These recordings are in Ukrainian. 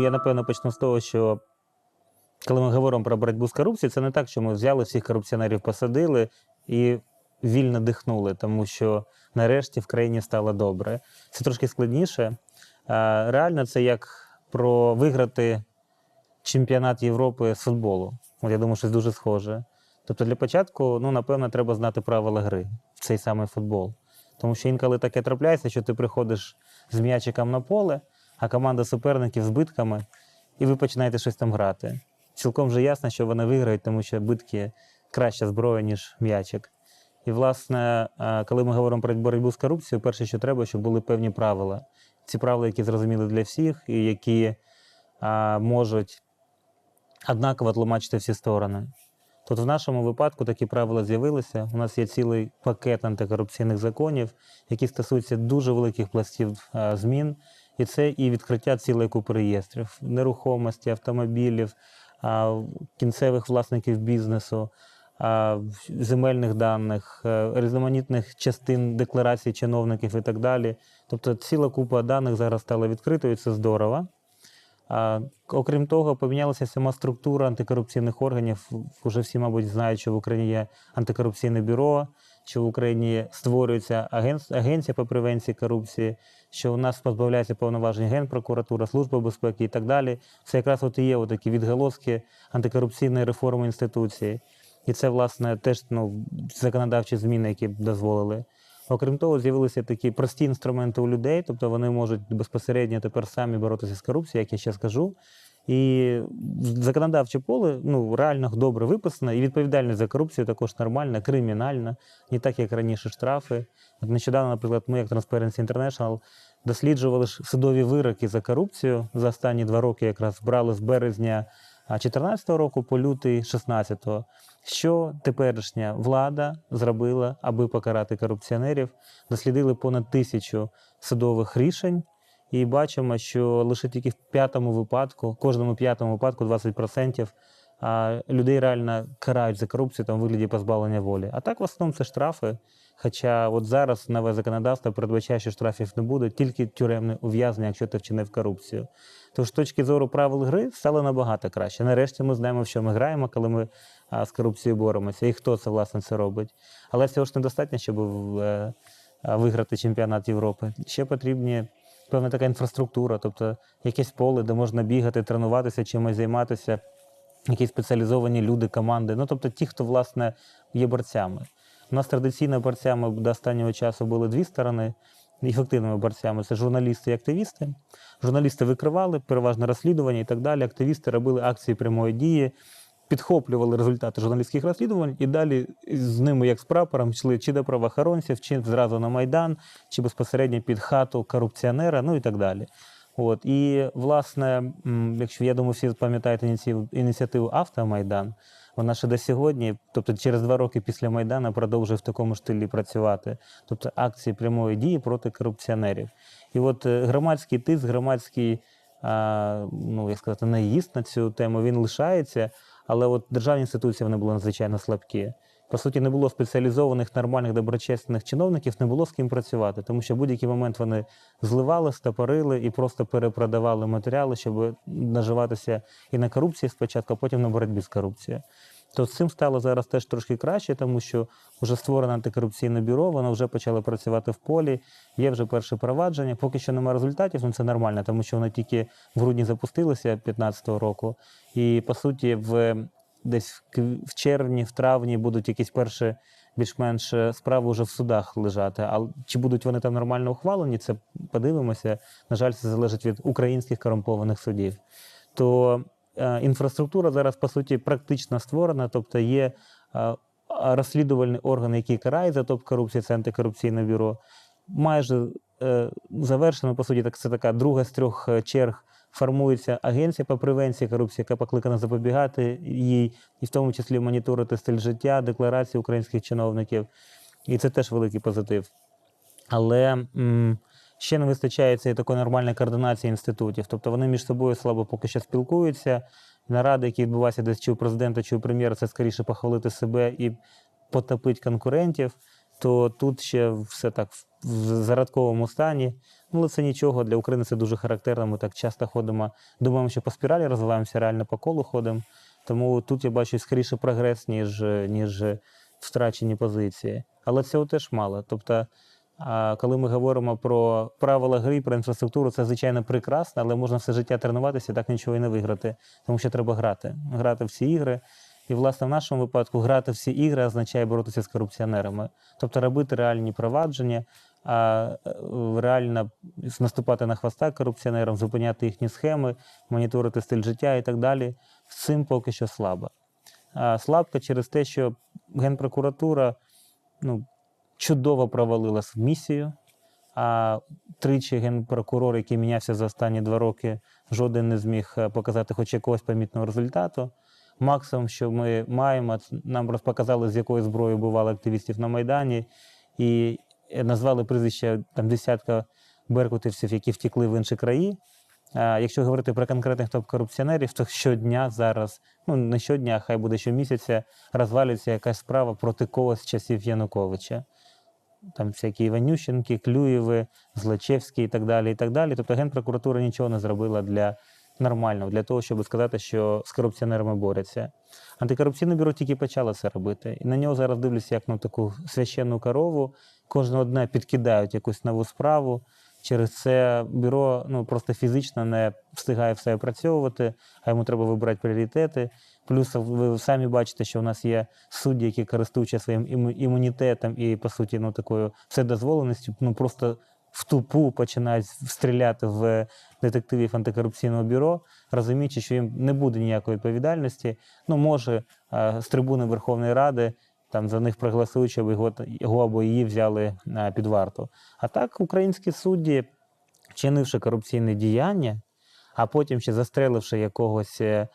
Я напевно почну з того, що коли ми говоримо про боротьбу з корупцією, це не так, що ми взяли всіх корупціонерів, посадили і вільно дихнули, тому що нарешті в країні стало добре. Це трошки складніше. Реально, це як про виграти чемпіонат Європи з футболу. От я думаю, щось дуже схоже. Тобто, для початку, ну, напевно, треба знати правила гри в цей самий футбол. Тому що інколи таке трапляється, що ти приходиш з м'ячиком на поле, а команда суперників з битками, і ви починаєте щось там грати. Цілком вже ясно, що вони виграють, тому що битки краща зброя, ніж м'ячик. І, власне, коли ми говоримо про боротьбу з корупцією, перше, що треба, щоб були певні правила. Ці правила, які зрозуміли для всіх, і які а, можуть однаково тлумачити всі сторони. Тут в нашому випадку такі правила з'явилися. У нас є цілий пакет антикорупційних законів, які стосуються дуже великих пластів змін. І це і відкриття цілої купи реєстрів, нерухомості, автомобілів, кінцевих власників бізнесу, земельних даних, е, різноманітних частин декларацій чиновників і так далі. Тобто ціла купа даних зараз стала відкритою, це здорово. Окрім того, помінялася сама структура антикорупційних органів. Уже всі, мабуть, знають, що в Україні є антикорупційне бюро, що в Україні створюється агенція по превенції корупції, що у нас позбавляється повноважень Генпрокуратура, Служба безпеки і так далі. Це якраз от і є такі відголоски антикорупційної реформи інституції. І це, власне, теж ну, законодавчі зміни, які б дозволили. Окрім того, з'явилися такі прості інструменти у людей, тобто вони можуть безпосередньо тепер самі боротися з корупцією, як я ще скажу. І законодавче поле ну, реально добре виписано, і відповідальність за корупцію також нормальна, кримінальна, не так, як раніше штрафи. Нещодавно, наприклад, ми, як Transparency International, досліджували судові вироки за корупцію за останні два роки, якраз брали з березня 2014 року по лютий 16-го. Що теперішня влада зробила, аби покарати корупціонерів? Дослідили понад тисячу судових рішень, і бачимо, що лише тільки в п'ятому випадку, кожному п'ятому випадку 20% а, людей реально карають за корупцію там, у вигляді позбавлення волі. А так в основному це штрафи. Хоча от зараз нове законодавство передбачає, що штрафів не буде, тільки тюремне ув'язнення, якщо ти вчинив корупцію. Тож з точки зору правил гри стало набагато краще. Нарешті ми знаємо, в що ми граємо, коли ми з корупцією боремося, і хто це власне це робить. Але цього ж недостатньо, щоб е, виграти чемпіонат Європи. Ще потрібні певна така інфраструктура, тобто якесь поле, де можна бігати, тренуватися, чимось займатися, якісь спеціалізовані люди, команди. Ну тобто ті, хто власне є борцями. У нас традиційно борцями до останнього часу були дві сторони. Ефективними борцями це журналісти і активісти. Журналісти викривали переважно розслідування і так далі. Активісти робили акції прямої дії, підхоплювали результати журналістських розслідувань і далі з ними, як з прапором, йшли чи до правоохоронців, чи зразу на Майдан, чи безпосередньо під хату корупціонера, ну і так далі. От і власне, якщо я думаю, всі пам'ятають ініціативу, Автомайдан, вона ще до сьогодні, тобто через два роки після Майдану, продовжує в такому ж стилі працювати. Тобто акції прямої дії проти корупціонерів. І от е, громадський тиск, громадський, а, ну як сказати, наїзд на цю тему він лишається, але от державні інституції вони були надзвичайно слабкі. По суті, не було спеціалізованих нормальних доброчесних чиновників, не було з ким працювати, тому що в будь-який момент вони зливали, стопорили і просто перепродавали матеріали, щоб наживатися і на корупції спочатку, а потім на боротьбі з корупцією. То з цим стало зараз теж трошки краще, тому що вже створено антикорупційне бюро, воно вже почало працювати в полі, є вже перше провадження. Поки що немає результатів, ну це нормально, тому що воно тільки в грудні запустилося 2015 року. І по суті, в десь в червні, в травні будуть якісь перші більш-менш е, справи вже в судах лежати. А чи будуть вони там нормально ухвалені, це подивимося. На жаль, це залежить від українських корумпованих судів. То інфраструктура зараз по суті практично створена, тобто є е, розслідувальний орган, який карає за топ корупції, це антикорупційне бюро. Майже е, завершено, по суті, так це така друга з трьох е, черг. Формується агенція по превенції корупції, яка покликана запобігати їй, і в тому числі моніторити стиль життя, декларації українських чиновників. І це теж великий позитив. Але м, ще не вистачає цієї такої нормальної координації інститутів. Тобто вони між собою слабо поки що спілкуються. Наради, які відбуваються десь чи у президента, чи у прем'єра, це скоріше похвалити себе і потопити конкурентів. То тут ще все так в зародковому стані. Але це нічого, для України це дуже характерно. Ми так часто ходимо, думаємо, що по спіралі розвиваємося, реально по колу ходимо. Тому тут я бачу скоріше прогрес, ніж, ніж втрачені позиції. Але цього теж мало. Тобто, а коли ми говоримо про правила гри, про інфраструктуру, це звичайно прекрасно, але можна все життя тренуватися і так нічого і не виграти. Тому що треба грати. Грати в ці ігри. І, власне, в нашому випадку грати всі ігри означає боротися з корупціонерами. Тобто робити реальні провадження, а е, реально наступати на хвоста корупціонерам, зупиняти їхні схеми, моніторити стиль життя і так далі. З цим поки що слабо. А слабко через те, що Генпрокуратура ну, чудово провалилась в місію. А тричі генпрокурор, який мінявся за останні два роки, жоден не зміг е, показати хоч якогось помітного результату. Максимум, що ми маємо, нам розпоказали, з якою зброєю бували активістів на Майдані, і е, назвали прізвища там десятка беркутівців, які втекли в інші краї. А якщо говорити про конкретних топ-корупціонерів, то щодня зараз, ну не щодня, хай буде щомісяця, розвалюється якась справа проти когось часів Януковича. Там всякі Іванющенки, Клюєви, Злачевські і так далі. і так далі. Тобто Генпрокуратура нічого не зробила для нормального, для того, щоб сказати, що з корупціонерами борються. Антикорупційне бюро тільки почало це робити. І на нього зараз дивлюся як на таку священну корову. Кожного дня підкидають якусь нову справу. Через це бюро ну, просто фізично не встигає все опрацьовувати, а йому треба вибирати пріоритети. Плюс ви самі бачите, що у нас є судді, які користуються своїм іму- імунітетом і, по суті, ну, такою вседозволеністю, ну просто в тупу починають стріляти в детективів антикорупційного бюро, розуміючи, що їм не буде ніякої відповідальності. Ну, може, з трибуни Верховної Ради там за них проголосують, щоб його, його або її взяли е, під варту. А так, українські судді, вчинивши корупційне діяння, а потім ще застреливши якогось е,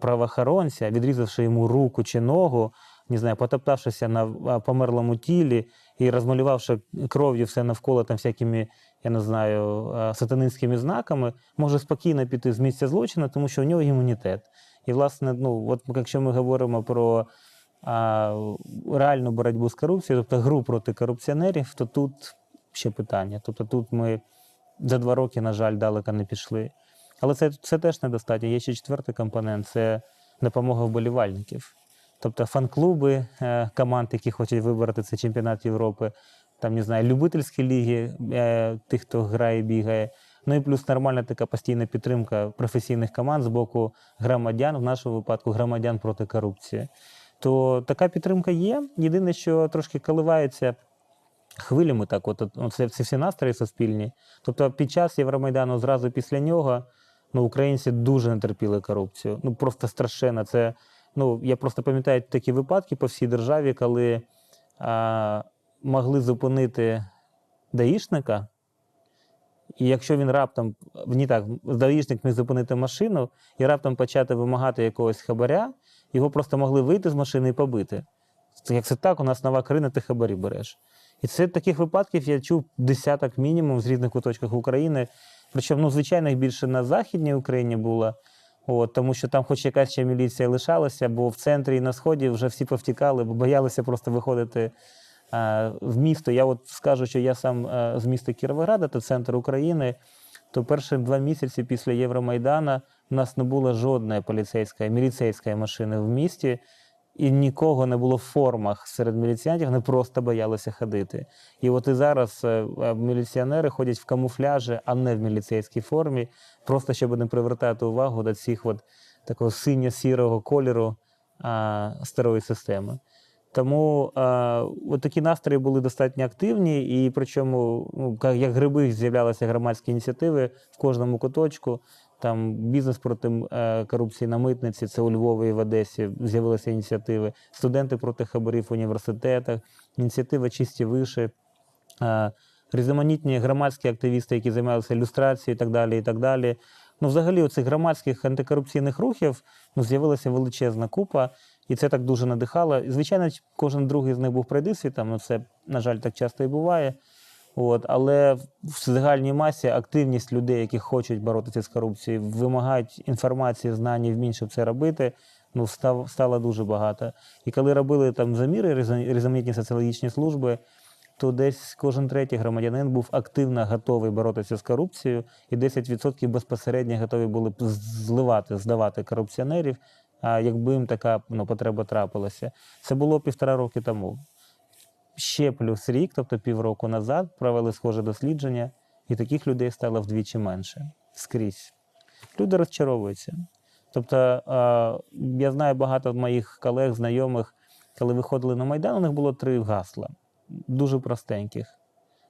правоохоронця, відрізавши йому руку чи ногу, не знаю, потоптавшися на е, померлому тілі і розмалювавши кров'ю все навколо там всякими, я не знаю, сатанинськими знаками, може спокійно піти з місця злочину, тому що у нього імунітет. І, власне, ну, от якщо ми говоримо про реальну боротьбу з корупцією, тобто гру проти корупціонерів, то тут ще питання. Тобто тут ми за два роки, на жаль, далеко не пішли. Але це, це теж недостатньо. Є ще четвертий компонент це допомога вболівальників. Тобто фан-клуби е, команд, які хочуть вибороти цей чемпіонат Європи, там, не знаю, любительські ліги е, тих, хто грає, бігає. Ну і плюс нормальна така постійна підтримка професійних команд з боку громадян, в нашому випадку громадян проти корупції. То така підтримка є. Єдине, що трошки коливається хвилями, так, от, от це, всі настрої суспільні. Тобто під час Євромайдану, зразу після нього, ну, українці дуже не терпіли корупцію. Ну просто страшенно. Це, ну, я просто пам'ятаю такі випадки по всій державі, коли а, могли зупинити даїшника, і якщо він раптом ні так, даїшник міг зупинити машину і раптом почати вимагати якогось хабаря, його просто могли вийти з машини і побити. Як це так, у нас нова країна, ти хабарі береш. І це таких випадків я чув десяток мінімум з різних куточків України. Причому, ну, звичайно, їх більше на Західній Україні було, от, тому що там хоч якась ще міліція лишалася, бо в центрі і на сході вже всі повтікали, бо боялися просто виходити е, в місто. Я от скажу, що я сам е, з міста Кіровограда, це центр України, то перші два місяці після Євромайдана у нас не було жодної поліцейської, міліцейської машини в місті, і нікого не було в формах серед міліціянтів, вони просто боялися ходити. І от і зараз е, е, міліціонери ходять в камуфляжі, а не в міліцейській формі, просто щоб не привертати увагу до цих от такого синьо-сірого кольору а, старої системи. Тому а, от такі настрої були достатньо активні, і причому, ну, як гриби, з'являлися громадські ініціативи в кожному куточку. Там бізнес проти е, корупції на митниці, це у Львові і в Одесі з'явилися ініціативи. Студенти проти хабарів в університетах, ініціатива чисті виші, е, різноманітні громадські активісти, які займалися ілюстрацією і так далі. і так далі. Ну, взагалі, у цих громадських антикорупційних рухів ну, з'явилася величезна купа, і це так дуже надихало. І, Звичайно, кожен другий з них був пройдисвітом, ну це, на жаль, так часто і буває. От, але в загальній масі активність людей, які хочуть боротися з корупцією, вимагають інформації, знань і вмінь, щоб це робити, ну, став, стало дуже багато. І коли робили там заміри різно- різноманітні соціологічні служби, то десь кожен третій громадянин був активно готовий боротися з корупцією, і 10% безпосередньо готові були зливати, здавати корупціонерів, якби їм така ну, потреба трапилася. Це було півтора роки тому. Ще плюс рік, тобто півроку назад, провели схоже дослідження, і таких людей стало вдвічі менше скрізь. Люди розчаровуються. Тобто, я знаю багато моїх колег, знайомих, коли виходили на Майдан, у них було три гасла, дуже простеньких: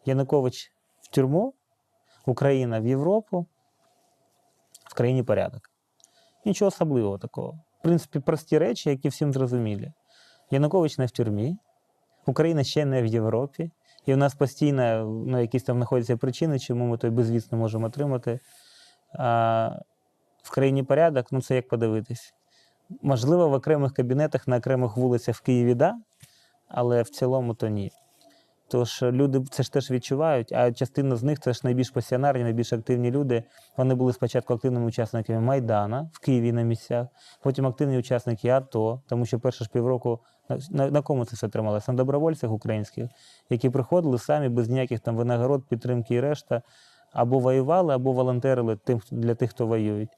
Янукович в тюрму, Україна в Європу, в країні порядок. Нічого особливого такого. В принципі, прості речі, які всім зрозумілі. Янукович не в тюрмі, Україна ще не в Європі, і у нас постійно ну, якісь там знаходяться причини, чому ми той безвіс не можемо отримати. А, в країні порядок, ну це як подивитись. Можливо, в окремих кабінетах на окремих вулицях в Києві да, але в цілому то ні. Тож люди це ж теж відчувають, а частина з них це ж найбільш пасіонарні, найбільш активні люди. Вони були спочатку активними учасниками Майдана в Києві на місцях, потім активні учасники АТО, тому що перше ж півроку на, на кому це все трималося? На добровольцях українських, які приходили самі без ніяких там винагород, підтримки і решта, або воювали, або волонтерили тим, для тих, хто воюють.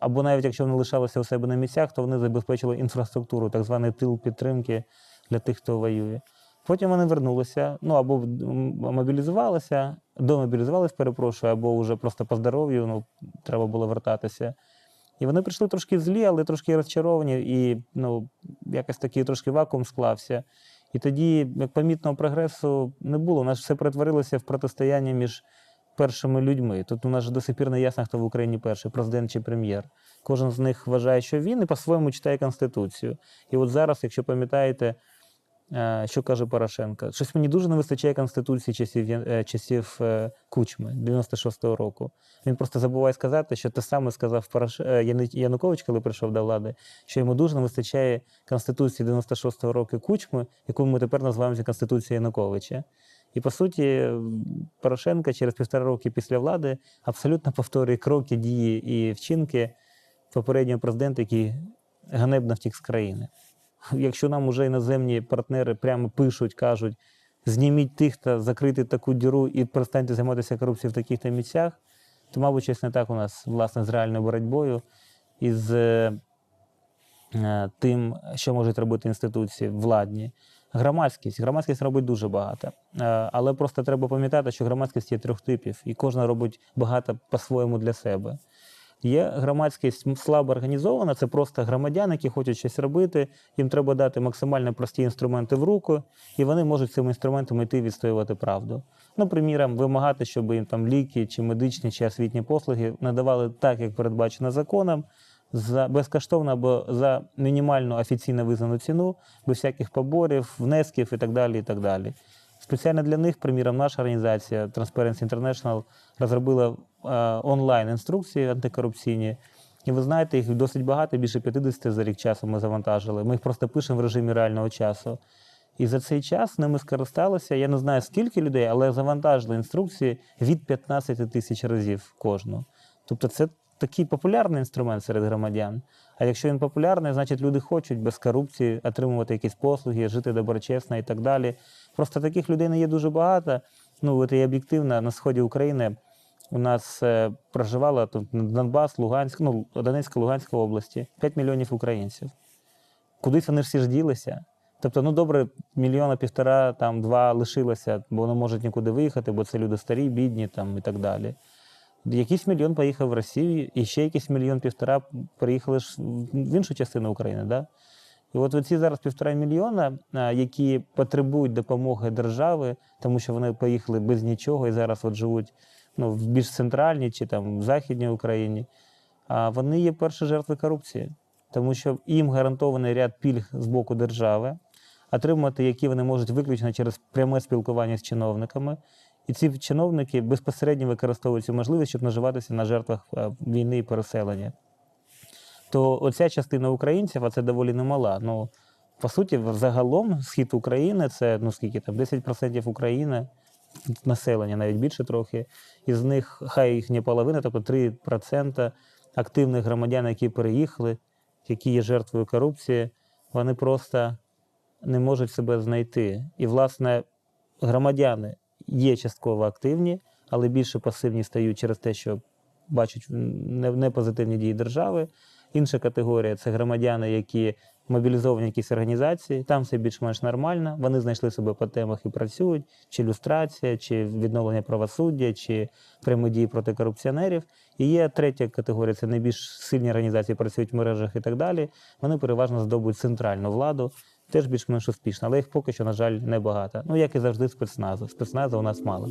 Або навіть якщо вони лишалися у себе на місцях, то вони забезпечили інфраструктуру, так званий тил підтримки для тих, хто воює. Потім вони вернулися, ну або мобілізувалися, домобілізувалися, перепрошую, або вже просто по здоров'ю ну, треба було вертатися. І вони прийшли трошки злі, але трошки розчаровані, і ну, якось такий трошки вакуум склався. І тоді, як помітного прогресу не було, у нас все перетворилося в протистояння між першими людьми. Тут у нас до сих пір не ясно, хто в Україні перший, президент чи прем'єр. Кожен з них вважає, що він і по-своєму читає Конституцію. І от зараз, якщо пам'ятаєте, що каже Порошенко, щось мені дуже не вистачає Конституції часів, е, часів е, Кучми 96-го року. Він просто забуває сказати, що те саме сказав Порош... е, Янукович, коли прийшов до влади, що йому дуже не вистачає Конституції 96-го року Кучми, яку ми тепер називаємо Конституцією Януковича. І по суті, Порошенко через півтора роки після влади абсолютно повторює кроки, дії і вчинки попереднього президента, який ганебно втік з країни. Якщо нам уже іноземні партнери прямо пишуть, кажуть, зніміть тих та закрити таку діру і перестаньте займатися корупцією в таких-то місцях, то, мабуть, щось не так у нас власне з реальною боротьбою і з е, тим, що можуть робити інституції владні. Громадськість. Громадськість робить дуже багато. Е, Але просто треба пам'ятати, що громадськість є трьох типів, і кожна робить багато по-своєму для себе. Є громадськість слабо організована, це просто громадяни, які хочуть щось робити. Їм треба дати максимально прості інструменти в руку, і вони можуть цими інструментами йти відстоювати правду. Ну, приміром, вимагати, щоб їм там ліки, чи медичні, чи освітні послуги надавали так, як передбачено законом, за безкоштовно або за мінімальну офіційно визнану ціну, без всяких поборів, внесків і так далі. І так далі. Спеціально для них, приміром, наша організація Transparency International розробила е, онлайн інструкції антикорупційні. І ви знаєте, їх досить багато, більше 50 за рік часу ми завантажили. Ми їх просто пишемо в режимі реального часу. І за цей час ними скористалося, я не знаю скільки людей, але завантажили інструкції від 15 тисяч разів кожну. Тобто це такий популярний інструмент серед громадян. А якщо він популярний, значить люди хочуть без корупції отримувати якісь послуги, жити доброчесно і так далі. Просто таких людей не є дуже багато. Ну, от і об'єктивно, на сході України у нас е, проживало тут Донбас, Луганськ, ну, Донецька, Луганська області, 5 мільйонів українців. Кудись вони всі ж ділися. Тобто, ну добре, мільйона півтора, там два лишилося, бо вони можуть нікуди виїхати, бо це люди старі, бідні там і так далі. Якийсь мільйон поїхав в Росію, і ще якийсь мільйон півтора приїхали ж в іншу частину України. Да? І от оці зараз півтора мільйона, які потребують допомоги держави, тому що вони поїхали без нічого і зараз от живуть ну, в більш центральній чи там в західній Україні, а вони є перші жертви корупції, тому що їм гарантований ряд пільг з боку держави, отримати які вони можуть виключно через пряме спілкування з чиновниками. І ці чиновники безпосередньо використовують цю можливість, щоб наживатися на жертвах е, війни і переселення. То оця частина українців, а це доволі немала. Ну, по суті, загалом схід України це ну скільки там 10% України, населення, навіть більше трохи. Із них хай їх не половина, тобто 3% активних громадян, які переїхали, які є жертвою корупції, вони просто не можуть себе знайти. І, власне, громадяни є частково активні, але більше пасивні стають через те, що бачать не- непозитивні дії держави. Інша категорія це громадяни, які мобілізовані якісь організації. Там все більш-менш нормально. Вони знайшли себе по темах і працюють, чи люстрація, чи відновлення правосуддя, чи прямі дії проти корупціонерів. І є третя категорія це найбільш сильні організації, працюють в мережах і так далі. Вони переважно здобуть центральну владу, теж більш-менш успішно, але їх поки що, на жаль, небагато. Ну як і завжди, спецназу. Спецназу у нас мало.